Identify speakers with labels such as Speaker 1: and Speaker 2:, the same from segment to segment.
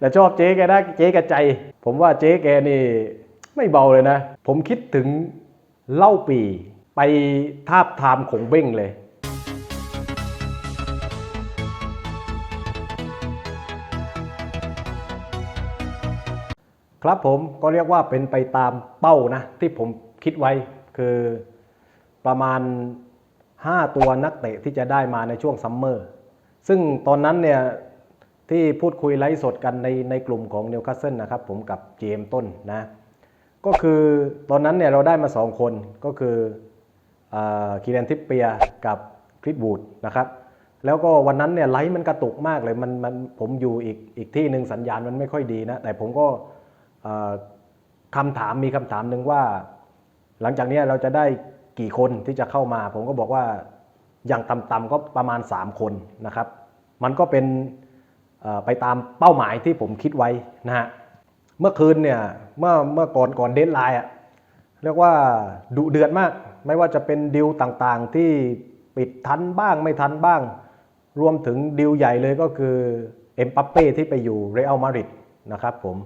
Speaker 1: แต่ชอบเจ๊แกนะเจ๊แกใจ ผมว่าเจ๊แกนี่ไม่เบาเลยนะ ผมคิดถึงเล้าปีไปทาบทามขงเบ้งเลย ครับผมก็เรียกว่าเป็นไปตามเป้านะ ที่ผมคิดไว้คือประมาณ 5 ตัวนักเตะที่จะได้มาในช่วงซัมเมอร์ ซึ่งตอนนั้นเนี่ย ที่พูดคุยไลฟ์สดกันในในกลุ่มของนิวคาสเซิลนะครับผมกับ GM ต้นนะ ก็คือตอนนั้นเนี่ยเราได้มา 2 คนก็คือคีเรนทิปเปียกับคริสบูดนะครับ แล้วก็วันนั้นเนี่ยไลฟ์มันกระตุกมากเลยมันมันผมอยู่อีกอีกที่หนึ่งสัญญาณมันไม่ค่อยดีนะ แต่ผมก็คำถามมีคำถามหนึ่งว่า หลังจากนี้เราจะได้กี่คนที่จะเข้ามา ผมก็บอกว่าอย่างต่ำๆก็ประมาณ 3 คนนะครับ มันก็เป็น ไปตามเป้าหมายที่ผมคิดไว้นะฮะเมื่อคืนเนี่ยเมื่อเมื่อก่อนก่อนเดทไลน์อะเรียกว่าดุเดือดมาก ไม่ว่าจะเป็นดิวต่างๆที่ปิดทันบ้างไม่ทันบ้าง รวมถึงดิวใหญ่เลยก็คือเอ็มปัปเป้ที่ไปอยู่เรอัลมาดริดนะครับผม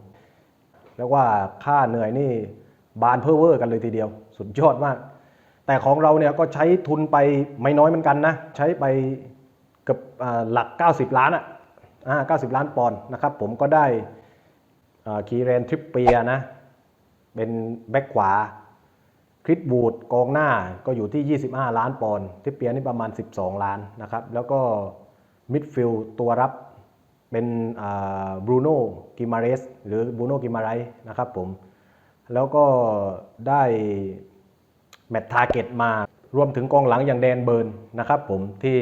Speaker 1: เรียกว่าค่าเหนื่อยนี่บานเพอเวอร์กันเลยทีเดียว สุดยอดมาก แต่ของเราเนี่ยก็ใช้ทุนไปไม่น้อยเหมือนกันนะ ใช้ไปเกับอ่าหลัก 90 ล้านอะอ่า 90 ล้านปอนด์นะครับ ผมก็ได้คีเรนทริปเปียนะ เป็นแบ็คขวาคริสบูดกองหน้าก็อยู่ที่ 25 ล้านปอนด์ทริปเปียนี่ประมาณ 12 ล้านนะครับ แล้วก็มิดฟิลด์ตัวรับเป็นบรูโน่กิมาเรสหรือบรูโน่กิมาไรนะครับผม แล้วก็ได้แมตต์ทาร์เก็ตมารวมถึงกองหลังอย่างแดนเบิร์นนะครับผมที่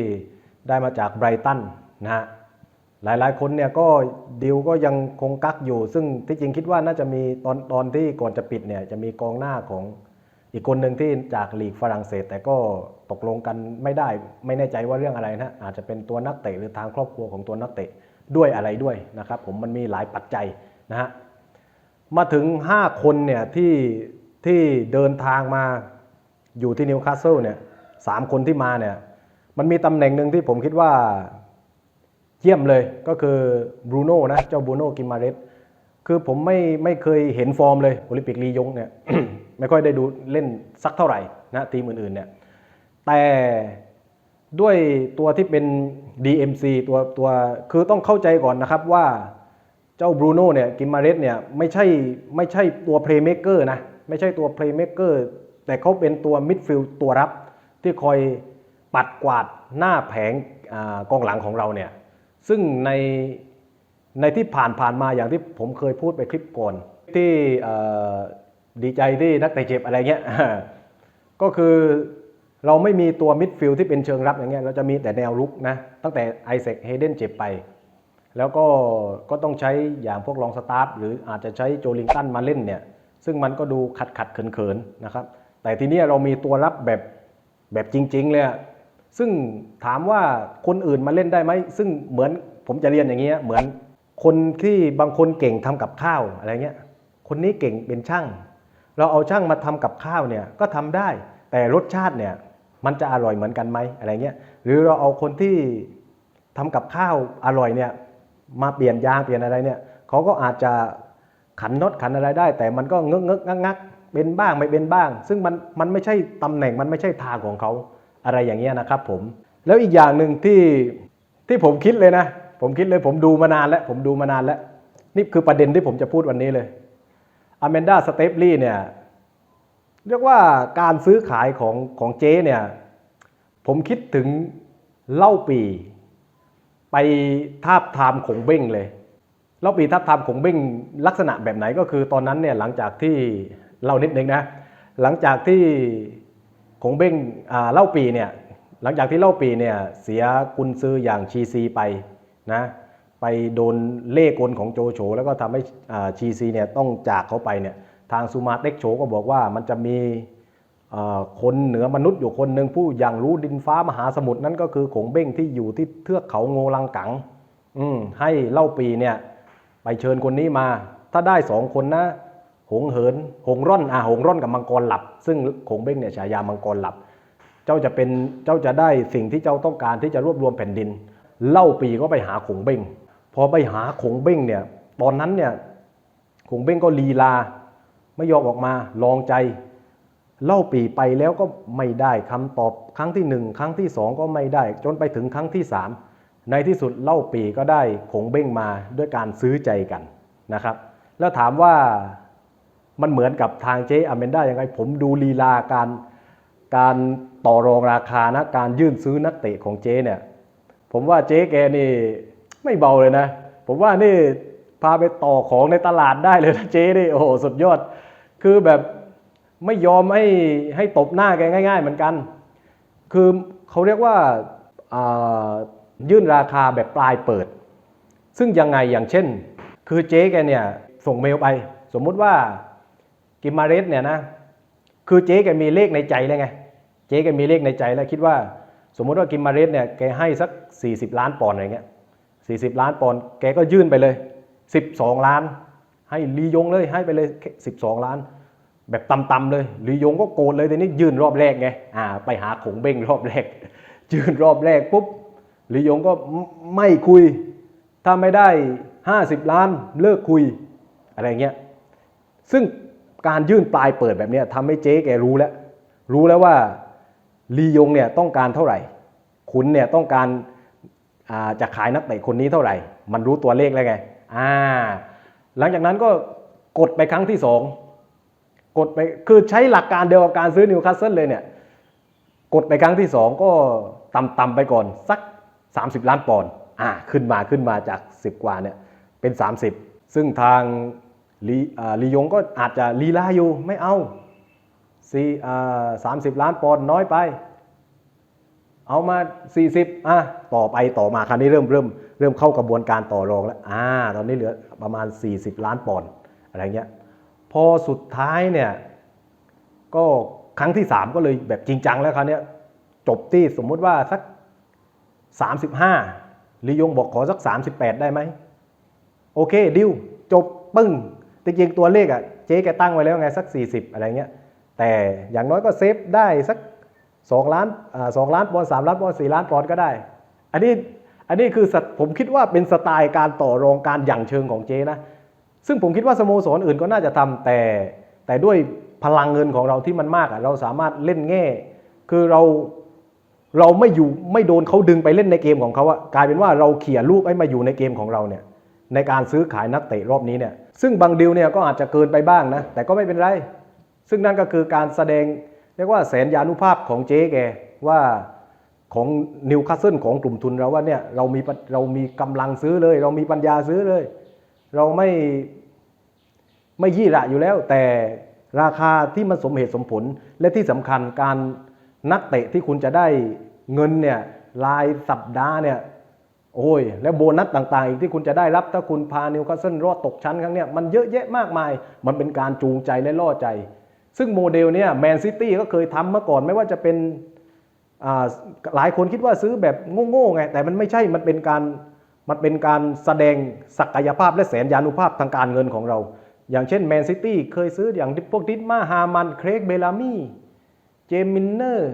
Speaker 1: ได้มาจากไบรตันนะฮะ หลายๆ คนเนี่ยก็ดิวก็ยังคงกักอยู่ ซึ่งที่จริงคิดว่าน่าจะมีตอนตอนที่ก่อนจะปิดเนี่ยจะมีกองหน้าของอีกคนหนึ่งที่จากลีกฝรั่งเศส แต่ก็ตกลงกันไม่ได้ไม่แน่ใจว่าเรื่องอะไรนะอาจจะเป็นตัวนักเตะหรือทางครอบครัวของตัวนักเตะด้วยอะไรด้วยนะครับ ผมมันมีหลายปัจจัยนะฮะมาถึง 5 คนเนี่ยที่ที่เดินทางมาอยู่ที่นิวคาสเซิลเนี่ยสามคนที่มาเนี่ยมันมีตำแหน่งหนึ่งที่ผมคิดว่า เยี่ยมเลยก็คือบรูโน่นะเจ้าบรูโน่กิมาเรสคือผมไม่ไม่เคยเห็นฟอร์มเลยโอลิมปิกลียงเนี่ยไม่ค่อยได้ดูเล่นสักเท่าไหร่นะทีมอื่นๆเนี่ยแต่ด้วยตัวที่เป็น DMC ตัวตัวคือต้องเข้าใจก่อนนะครับว่าเจ้าบรูโน่เนี่ยกิมมาเรสเนี่ยไม่ใช่ไม่ใช่ตัวเพลย์เม k เกอร์นะไม่ใช่ตัวเพลย์เม k เกอร์แต่เขาเป็นตัวมิดฟิลด์ตัวรับที่คอยปัดกวาดหน้าแผงอกองหลังของเราเนี่ย ซึ่งในในที่ผ่านผ่านมาอย่างที่ผมเคยพูดไปคลิปก่อน ที่ดีใจที่นักเตะเจ็บอะไรเงี้ยก็คือเราไม่มีตัวมิดฟิลด์ที่เป็นเชิงรับอย่างเงี้ยเราจะมีแต่แนวรุกนะ ตั้งแต่ไอเซคเฮเดนเจ็บไป แล้วก็ก็ต้องใช้อย่างพวกรองสตาฟหรืออาจจะใช้โจลิงตันมาเล่นเนี่ย ซึ่งมันก็ดูขัดขัดเขินเขินนะครับ แต่ทีนี้เรามีตัวรับแบบแบบจริง ๆ เลย ซึ่งถามว่าคนอื่นมาเล่นได้ไหมซึ่งเหมือนผมจะเรียนอย่างเงี้ยเหมือนคนที่บางคนเก่งทำกับข้าวอะไรเงี้ยคนนี้เก่งเป็นช่าง เราเอาช่างมาทำกับข้าวเนี่ยก็ทำได้ แต่รสชาติเนี่ยมันจะอร่อยเหมือนกันไหมอะไรเงี้ยหรือเราเอาคนที่ทำกับข้าวอร่อยเนี่ยมาเปลี่ยนยางเปลี่ยนอะไรเนี่ยเขาก็อาจจะขันน็อตขันอะไรได้ แต่มันก็เงึกเงึกงักงักเป็นบ้างไม่เป็นบ้าง ซึ่งมันมันไม่ใช่ตำแหน่งมันไม่ใช่ทางของเขา อะไรอย่างเงี้ยนะครับผมแล้วอีกอย่างหนึ่งที่ที่ผมคิดเลยนะ ผมคิดเลยผมดูมานานแล้ว ผมดูมานานแล้ว นี่คือประเด็นที่ผมจะพูดวันนี้เลยอแมนดาสเตปลี่เนี่ยเรียกว่าการซื้อขายของของเจ๊เนี่ยผมคิดถึงเล่าปีไปทาบทามขงเบ้งเลยเล่าปีทาบทามขงเบ้งลักษณะแบบไหนก็คือตอนนั้นเนี่ยหลังจากที่เล่านิดนึงนะหลังจากที่ ขงเบ้งเล่าปีเนี่ยหลังจากที่เล่าปีเนี่ยเสียกุนซืออย่างชีซีไปนะไปโดนเล่กลของโจโฉแล้วก็ทำให้ชีซีเนี่ยต้องจากเขาไปเนี่ยทางซูมาเต็กโฉก็บอกว่ามันจะมีคนเหนือมนุษย์อยู่คนหนึ่งผู้อย่างรู้ดินฟ้ามหาสมุทรนั่นก็คือขงเบ้งที่อยู่ที่เทือกเขาโงลังกังอืให้เล่าปีเนี่ยไปเชิญคนนี้มา ถ้าได้สองคนนะ หงเหิน หงร่อนอ่าหงร่อนกับมังกรหลับ ซึ่งขงเบ้งเนี่ยฉายามังกรหลับ เจ้าจะเป็นเจ้าจะได้สิ่งที่เจ้าต้องการที่จะรวบรวมแผ่นดิน เล่าปีก็ไปหาขงเบ้งพอไปหาขงเบ้งเนี่ยตอนนั้นเนี่ยคงเบ้งก็ลีลาไม่ยอมออกมาลองใจเล่าปีไปแล้วก็ไม่ได้คำตอบครั้งที่หนึ่งครั้งที่สองก็ไม่ได้ จนไปถึงครั้งที่สามในที่สุดเล่าปีก็ได้คงเบ้งมาด้วยการซื้อใจกันนะครับ แล้วถามว่า มันเหมือนกับทางเจ๊อเมนด้ายังไง ผมดูลีลาการการต่อรองราคานะการยื่นซื้อนักเตะของเจ๊เนี่ย ผมว่าเจ๊แกนี่ไม่เบาเลยนะ ผมว่านี่พาไปต่อของในตลาดได้เลยนะเจ๊นี่โอ้โหสุดยอด คือแบบไม่ยอมให้ให้ตบหน้าแกง่าย ๆ เหมือนกัน คือเขาเรียกว่าายื่นราคาแบบปลายเปิด ซึ่งยังไงอย่างเช่น คือเจ๊แกเนี่ยส่งเมลไป สมมุติว่า กิมมาเรสเนี่ยนะคือเจ๊แกมีเลขในใจแล้วไง เจ๊แกมีเลขในใจแล้วคิดว่า สมมุติว่ากิมมาเรสเนี่ยแกให้สัก 40 ล้านปอนด์อะไรเงี้ย40 ล้านปอนด์แกก็ยื่นไปเลย 12 ล้าน ให้ลียงเลยให้ไปเลย 12 ล้าน แบบต่ำๆเลยลียงก็โกรธเลยทีนี้ยื่นรอบแรกไงอ่าไปหาขงเบ้งรอบแรก ยื่นรอบแรกปุ๊บลียงก็ไม่ไม่คุย ถ้าไม่ได้ 50 ล้านเลิกคุยอะไรเงี้ยซึ่ง การยื่นปลายเปิดแบบนี้ทำให้เจ๊แกรู้แล้ว รู้แล้วว่าลียงเนี่ยต้องการเท่าไหร่คุณเนี่ยต้องการาจะขายนักเตะคนนี้เท่าไหร่ มันรู้ตัวเลขแล้วไงอ่าหลังจากนั้นก็กดไปครั้งที่สองกดไปคือใช้หลักการเดียวกับการซื้อนิวคาสเซิลเลยเนี่ยกดไปครั้งที่สองก็ต่ำๆไปก่อนสัก 30 ล้านปอนด์อ่าขึ้นมาขึ้นมาจาก 10 กว่าเนี่ยเป็น 30 ซึ่งทาง ลีอ่าลียงก็อาจจะลีลาอยู่ไม่เอาสี่อ่าสามสิบล้านปอนด์น้อยไป เอามา 40อะต่อไปต่อมาคราวนี้เริ่มเริ่มเริ่มเข้ากระบวนการต่อรองแล้วอ่าตอนนี้เหลือประมาณ 40 ล้านปอนด์อะไรเงี้ยพอสุดท้ายเนี่ยก็ครั้งที่ 3 ก็เลยแบบจริงจังแล้วคราวนี้จบที่สมมุติว่าสัก 35ลียงบอกขอสัก 38 ได้ไหมโอเคดิวจบปึ้ง จริงๆตัวเลขอะเจ๊แกตั้งไว้แล้วไงสัก 40 อะไรเงี้ย แต่อย่างน้อยก็เซฟได้สัก 2 ล้านสองล้านปอนสามล้านปอนสี่ล้านปอนก็ได้ อันนี้อันนี้คือผมคิดว่าเป็นสไตล์การต่อรองการหยั่งเชิงของเจ๊นะ ซึ่งผมคิดว่าสโมสรอื่นก็น่าจะทำแต่แต่ด้วยพลังเงินของเราที่มันมากอะเราสามารถเล่นแง่ คือเราเราไม่อยู่ไม่โดนเขาดึงไปเล่นในเกมของเขาอะกลายเป็นว่าเราเขี่ยลูกให้มาอยู่ในเกมของเราเนี่ย ในการซื้อขายนักเตะรอบนี้เนี่ยซึ่งบางดิวเนี่ยก็อาจจะเกินไปบ้างนะ แต่ก็ไม่เป็นไร ซึ่งนั่นก็คือการแสดงเรียกว่าแสนยานุภาพของเจ๊แกว่าของนิวคาสเซิลของกลุ่มทุนเราว่าเนี่ยเรามีเรามีกำลังซื้อเลย เรามีปัญญาซื้อเลย เราไม่ไม่ยี่ระอยู่แล้ว แต่ราคาที่มันสมเหตุสมผลและที่สำคัญการนักเตะที่คุณจะได้เงินเนี่ยรายสัปดาห์เนี่ย โอ้ย แล้วโบนัสต่างๆ อีกที่คุณจะได้รับถ้าคุณพานิวคาสเซิลรอดตกชั้นครั้งเนี้ยมันเยอะแยะมากมาย มันเป็นการจูงใจและล่อใจ ซึ่งโมเดลเนี้ยแมนซิตี้ก็เคยทำเมื่อก่อนไม่ว่าจะเป็นหลายคนคิดว่าซื้อแบบโง่ๆไง แต่มันไม่ใช่มันเป็นการมันเป็นการแสดงศักยภาพและแสนยานุภาพทางการเงินของเรา อย่างเช่นแมนซิตี้เคยซื้ออย่างพวกดิสมาฮามัน เครกเบลามี่เจมินเนอร์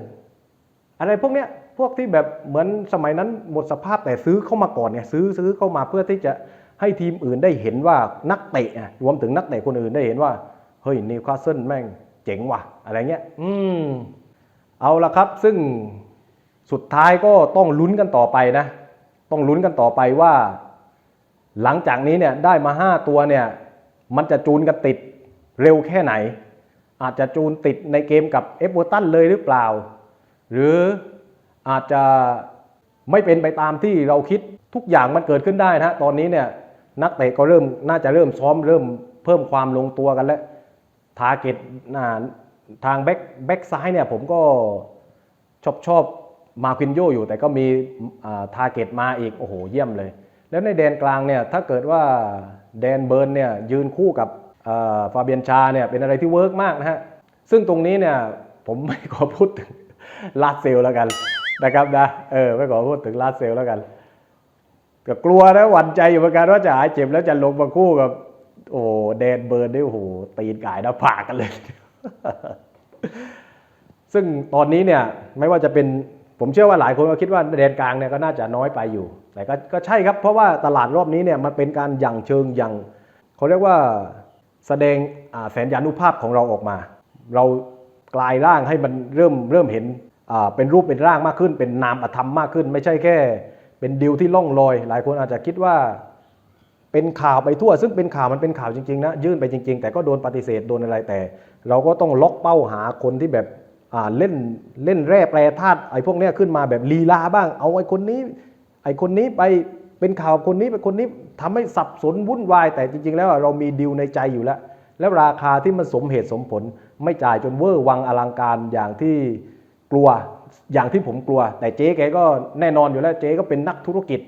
Speaker 1: อะไรพวกเนี้ย พวกที่แบบเหมือนสมัยนั้นหมดสภาพแต่ซื้อเข้ามาก่อนไงซื้อซื้อเข้ามาเพื่อที่จะให้ทีมอื่นได้เห็นว่านักเตะรวมถึงนักเตะคนอื่นได้เห็นว่า เฮ้ยนิวคาสเซิลแม่งเจ๋งว่ะ อะไรเงี้ย อืม เอาละครับ ซึ่งสุดท้ายก็ต้องลุ้นกันต่อไปนะ ต้องลุ้นกันต่อไปว่า หลังจากนี้เนี่ยได้มา 5 ตัวเนี่ย มันจะจูนกันติดเร็วแค่ไหน อาจจะจูนติดในเกมกับเอฟเวอร์ตันเลยหรือเปล่า หรือ อาจจะไม่เป็นไปตามที่เราคิดทุกอย่างมันเกิดขึ้นได้นะฮะตอนนี้เนี่ยนักเตะก็เริ่มน่าจะเริ่มซ้อมเริ่มเพิ่มความลงตัวกันแล้วทาร์เก็ตทางแบ็กแบ็กซ้ายเนี่ยผมก็ชอบชอบมาควินโยอยู่แต่ก็มีทาร์เก็ตมาอีกโอ้โหเยี่ยมเลย แล้วในแดนกลางเนี่ยถ้าเกิดว่าแดนเบิร์นเนี่ยยืนคู่กับฟาเบียนชาเนี่ยเป็นอะไรที่เวิร์กมากนะฮะ ซึ่งตรงนี้เนี่ยผมไม่ขอพูดถึงลาเซลแล้วกัน นะครับนะเออไม่ขอพูดถึงลาดเซลแล้วกันก็กลัวนะหวั่นใจอยู่เหมือนกันว่าจะหายเจ็บแล้วจะลงมาคู่กับ โอ้แดนเบิร์นนี่โอ้โหตีนกายหน้าผากกันเลย ซึ่งตอนนี้เนี่ยไม่ว่าจะเป็นผมเชื่อว่าหลายคนก็คิดว่าแดนกลางเนี่ยก็น่าจะน้อยไปอยู่ แต่ก็ก็ใช่ครับเพราะว่าตลาดรอบนี้เนี่ยมันเป็นการยั่งเชิงยั่งเขาเรียกว่าแสดงแสนยานุภาพของเราออกมา เรากลายร่างให้มันเริ่มเริ่มเห็น เป็นรูปเป็นร่างมากขึ้น เป็นนามธรรมมากขึ้น ไม่ใช่แค่ เป็นดิวที่ล่องลอย หลายคนอาจจะคิดว่าเป็นข่าวไปทั่ว ซึ่งเป็นข่าวมันเป็นข่าวจริงๆนะยื่นไปจริง ๆ แต่ก็โดนปฏิเสธโดนอะไรแต่ เราก็ต้องล็อกเป้าหาคนที่แบบเล่นเล่นแร่แปรธาตุไอ้พวกเนี้ยขึ้นมาแบบลีลาบ้าง เอาไอ้คนนี้ ไอ้คนนี้ไปเป็นข่าวคนนี้เป็นคนนี้ทำให้สับสนวุ่นวาย แต่จริง ๆ แล้วเรามีดิวในใจอยู่แล้ว แล้วราคาที่มันสมเหตุสมผลไม่จ่ายจนเวอร์วังอลังการอย่างที่ กลัวอย่างที่ผมกลัว แต่เจ๊แกก็แน่นอนอยู่แล้วเจ๊ก็เป็นนักธุรกิจ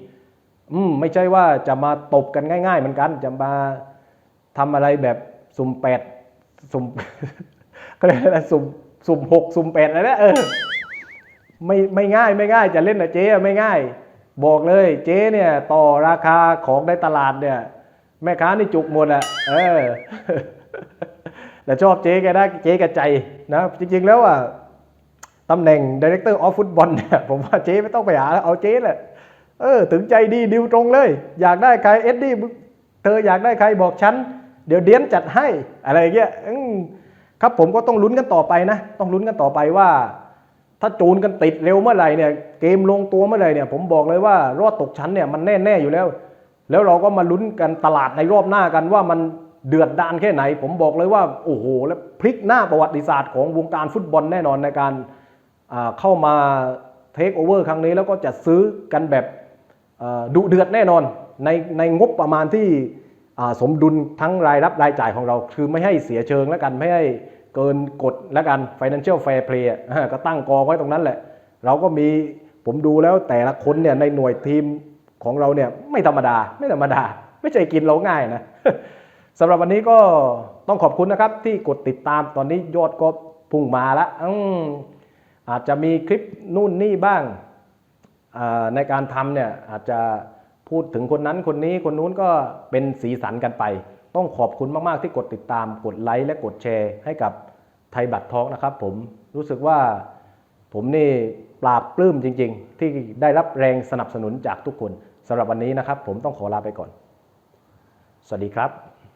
Speaker 1: อืมไม่ใช่ว่าจะมาตบกันง่าย ๆ เหมือนกัน จะมาทำอะไรแบบสุ่มแปดสุ่มก็เรียกอะไรสุ่มสุ่มหกสุ่มแปดอะไรนะเออไม่ไม่ง่ายไม่ง่าย จะเล่นนะเจ๊ไม่ง่าย บอกเลย เจ๊เนี่ยต่อราคาของในตลาดเนี่ย แม่ค้านี่จุกหมดอะเออแต่ชอบเจ๊แกได้เจ๊แกใจนะ จริงๆแล้วอะ ตำแหน่ง Director of Football เนี่ยผมว่าเจ๊ไม่ต้องไปหาเอาเจ๊แหละเออถึงใจดีดิวตรงเลย อยากได้ใครเอ็ดดี้เธออยากได้ใครบอกฉัน เดี๋ยวเดียนจัดให้อะไรเงี้ยครับผมก็ต้องลุ้นกันต่อไปนะ ต้องลุ้นกันต่อไปว่า ถ้าจูนกันติดเร็วเมื่อไหร่เนี่ยเกมลงตัวเมื่อไหร่เนี่ย ผมบอกเลยว่ารอดตกชั้นเนี่ยมันแน่ๆอยู่แล้ว แล้วเราก็มาลุ้นกันตลาดในรอบหน้ากันว่ามันเดือดดานแค่ไหน ผมบอกเลยว่าโอ้โห แล้วพลิกหน้าประวัติศาสตร์ของวงการฟุตบอลแน่นอนในการ เข้ามาเทคโอเวอร์ครั้งนี้แล้วก็จะซื้อกันแบบดุเดือดแน่นอนในในงบประมาณที่สมดุลทั้งรายรับรายจ่ายของเรา คือไม่ให้เสียเชิงแล้วกัน ไม่ให้เกินกฎแล้วกัน financial fair play ก็ตั้งกองไว้ตรงนั้นแหละ เราก็มีผมดูแล้วแต่ละคนเนี่ยในหน่วยทีมของเราเนี่ยไม่ธรรมดาไม่ธรรมดา ไม่ใช่กินเราง่ายนะสำหรับวันนี้ก็ต้องขอบคุณนะครับที่กดติดตามตอนนี้ยอดก็พุ่งมาแล้วอืม อาจจะมีคลิปนู่นนี่บ้างในการทำเนี่ยอาจจะพูดถึงคนนั้นคนนี้คนนู้นก็เป็นสีสันกันไป ต้องขอบคุณมาก ๆ ที่กดติดตามกดไลค์และกดแชร์ให้กับไทยบัตรทอกนะครับผมรู้สึกว่าผมนี่ปราบปลื้มจริง ๆ ที่ได้รับแรงสนับสนุนจากทุกคนสำหรับวันนี้นะครับ ผมต้องขอลาไปก่อน สวัสดีครับ